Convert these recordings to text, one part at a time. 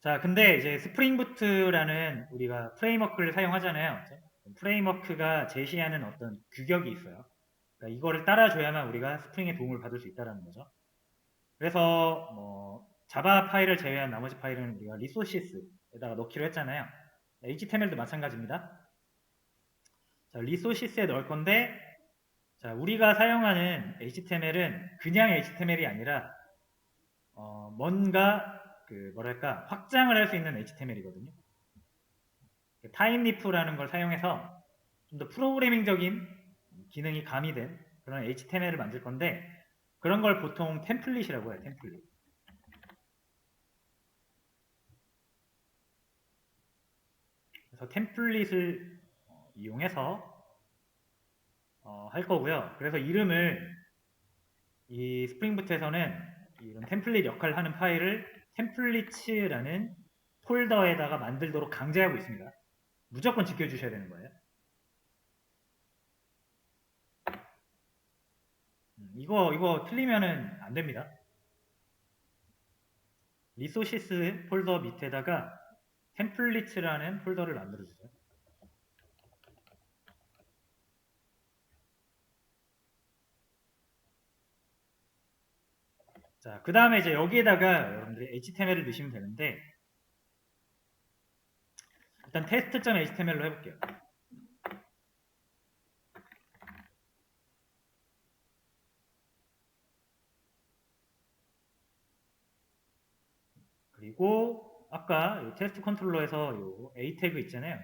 자, 근데 이제 스프링 부트라는 우리가 프레임워크를 사용하잖아요. 프레임워크가 제시하는 어떤 규격이 있어요. 그러니까 이거를 따라줘야만 우리가 스프링의 도움을 받을 수 있다는 거죠. 그래서 뭐 자바 파일을 제외한 나머지 파일은 우리가 리소시스에다가 넣기로 했잖아요. HTML도 마찬가지입니다. 자, 리소시스에 넣을 건데 자, 우리가 사용하는 HTML은 그냥 HTML이 아니라 어, 뭔가 그 뭐랄까 확장을 할 수 있는 HTML이거든요. 타임리프라는 걸 사용해서 좀 더 프로그래밍적인 기능이 가미된 그런 HTML을 만들 건데 그런 걸 보통 템플릿이라고 해요. 템플릿. 그래서 템플릿을 어, 이용해서 어, 할 거고요. 그래서 이름을 이 스프링부트에서는 이런 템플릿 역할을 하는 파일을 템플릿이라는 폴더에다가 만들도록 강제하고 있습니다. 무조건 지켜주셔야 되는 거예요. 음, 이거 이거 틀리면은 안 됩니다. 리소시스 폴더 밑에다가 템플릿이라는 폴더를 만들어 주세요. 자, 그 다음에 이제 여기에다가 여러분들이 HTML을 넣으시면 되는데 일단 테스트.html로 해볼게요. 그리고 아까 이 테스트 컨트롤러에서 요 A 태그 있잖아요.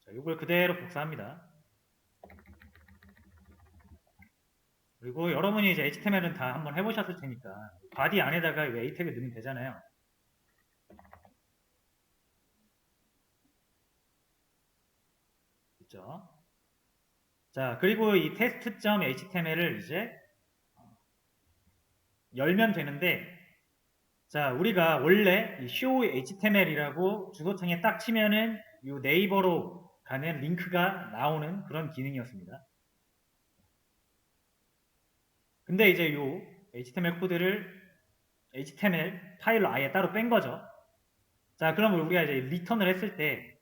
자, 이걸 그대로 복사합니다. 그리고 여러분이 이제 HTML은 다 한번 해보셨을 테니까 바디 안에다가 이 A 태그 넣으면 되잖아요. 있죠. 자, 그리고 이 test.html을 이제 열면 되는데 자, 우리가 원래 이 show html이라고 주소창에 딱 치면은 이 네이버로 가는 링크가 나오는 그런 기능이었습니다. 근데 이제 이 HTML 코드를 HTML 파일로 아예 따로 뺀 거죠. 자, 그러면 우리가 이제 리턴을 했을 때,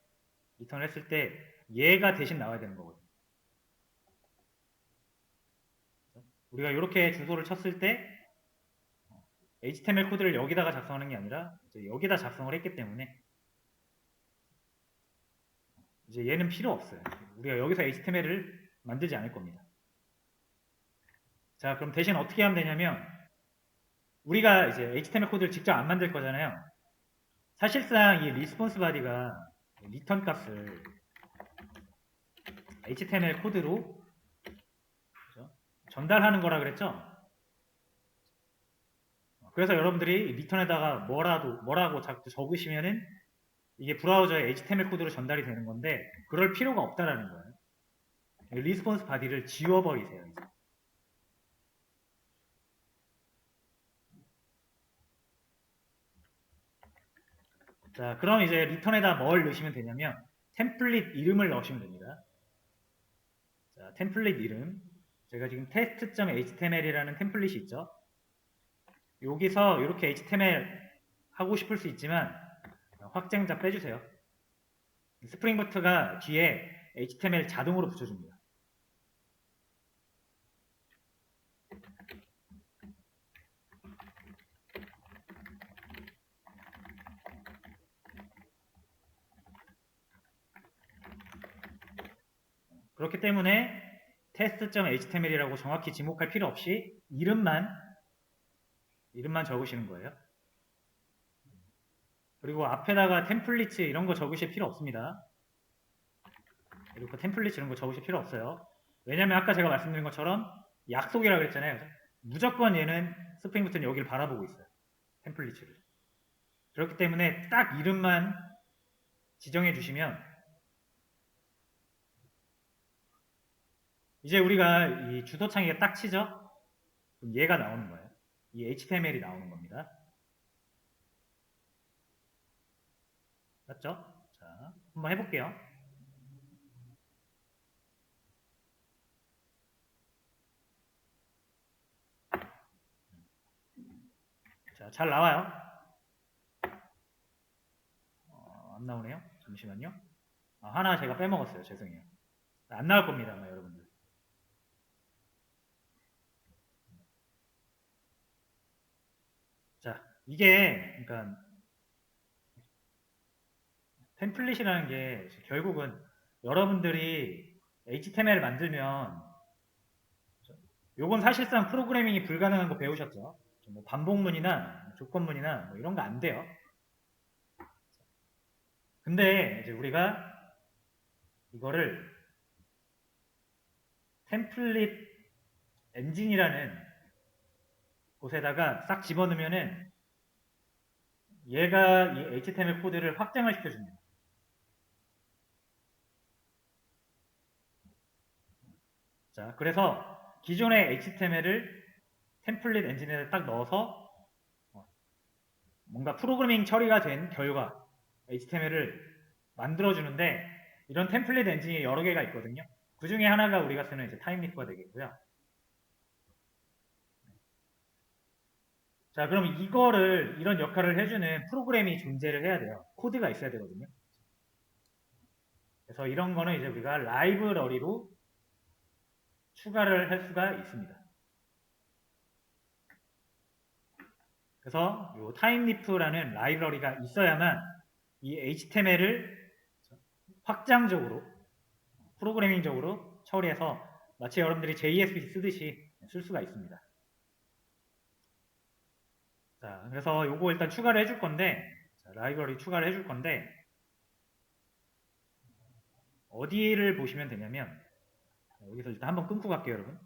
리턴을 했을 때 얘가 대신 나와야 되는 거거든요. 우리가 이렇게 주소를 쳤을 때 HTML 코드를 여기다가 작성하는 게 아니라 여기다 작성을 했기 때문에 이제 얘는 필요 없어요. 우리가 여기서 HTML을 만들지 않을 겁니다. 자, 그럼 대신 어떻게 하면 되냐면 우리가 이제 HTML 코드를 직접 안 만들 거잖아요. 사실상 이 리스폰스 바디가 리턴 값을 HTML 코드로? 전달하는 거라 그랬죠? 그래서 여러분들이 리턴에다가 뭐라도 뭐라고 적으시면은 이게 브라우저에 HTML 코드로 전달이 되는 건데 그럴 필요가 없다라는 거예요. 리스폰스 바디를 지워버리세요. 이제. 자, 그럼 이제 리턴에다 뭘 넣으시면 되냐면 템플릿 이름을 넣으시면 됩니다. 자, 템플릿 이름. 제가 지금 test.html이라는 템플릿이 있죠. 여기서 이렇게 HTML 하고 싶을 수 있지만 확장자 빼주세요. 스프링부트가 뒤에 HTML 자동으로 붙여줍니다. 그렇기 때문에 test.html이라고 정확히 지목할 필요 없이 이름만 이름만 적으시는 거예요. 그리고 앞에다가 템플릿 이런 거 적으실 필요 없습니다. 이렇게 템플릿 이런 거 적으실 필요 없어요. 왜냐면 아까 제가 말씀드린 것처럼 약속이라고 그랬잖아요. 무조건 얘는 스프링부트는 여기를 바라보고 있어요. 템플릿을. 그렇기 때문에 딱 이름만 지정해 주시면 이제 우리가 이 주소창에 딱 치죠? 그럼 얘가 나오는 거예요. 이 HTML이 나오는 겁니다. 맞죠? 자, 한번 해볼게요. 자, 잘 나와요. 어, 안 나오네요. 잠시만요. 아, 하나 제가 빼먹었어요. 죄송해요. 안 나올 겁니다, 아마 여러분들. 자, 이게 그러니까 템플릿이라는 게 결국은 여러분들이 HTML을 만들면 요건 사실상 프로그래밍이 불가능한 거 배우셨죠? 뭐 반복문이나 조건문이나 뭐 이런 거 안 돼요. 근데 이제 우리가 이거를 템플릿 엔진이라는 곳에다가 싹 집어넣으면은 얘가 이 HTML 코드를 확장을 시켜줍니다. 자, 그래서 기존의 HTML을 템플릿 엔진에 딱 넣어서 어, 뭔가 프로그래밍 처리가 된 결과 HTML을 만들어주는데 이런 템플릿 엔진이 여러 개가 있거든요. 그 중에 하나가 우리가 쓰는 이제 타임리프가 되겠고요. 자, 그럼 이거를 이런 역할을 해주는 프로그램이 존재를 해야 돼요. 코드가 있어야 되거든요. 그래서 이런 거는 이제 우리가 라이브러리로 추가를 할 수가 있습니다. 그래서 이 타임리프라는 라이브러리가 있어야만 이 HTML을 확장적으로 프로그래밍적으로 처리해서 마치 여러분들이 JSP 쓰듯이 쓸 수가 있습니다. 자, 그래서 요거 일단 추가를 해줄 건데 자, 라이브러리 추가를 해줄 건데 어디를 보시면 되냐면 여기서 일단 한번 끊고 갈게요, 여러분.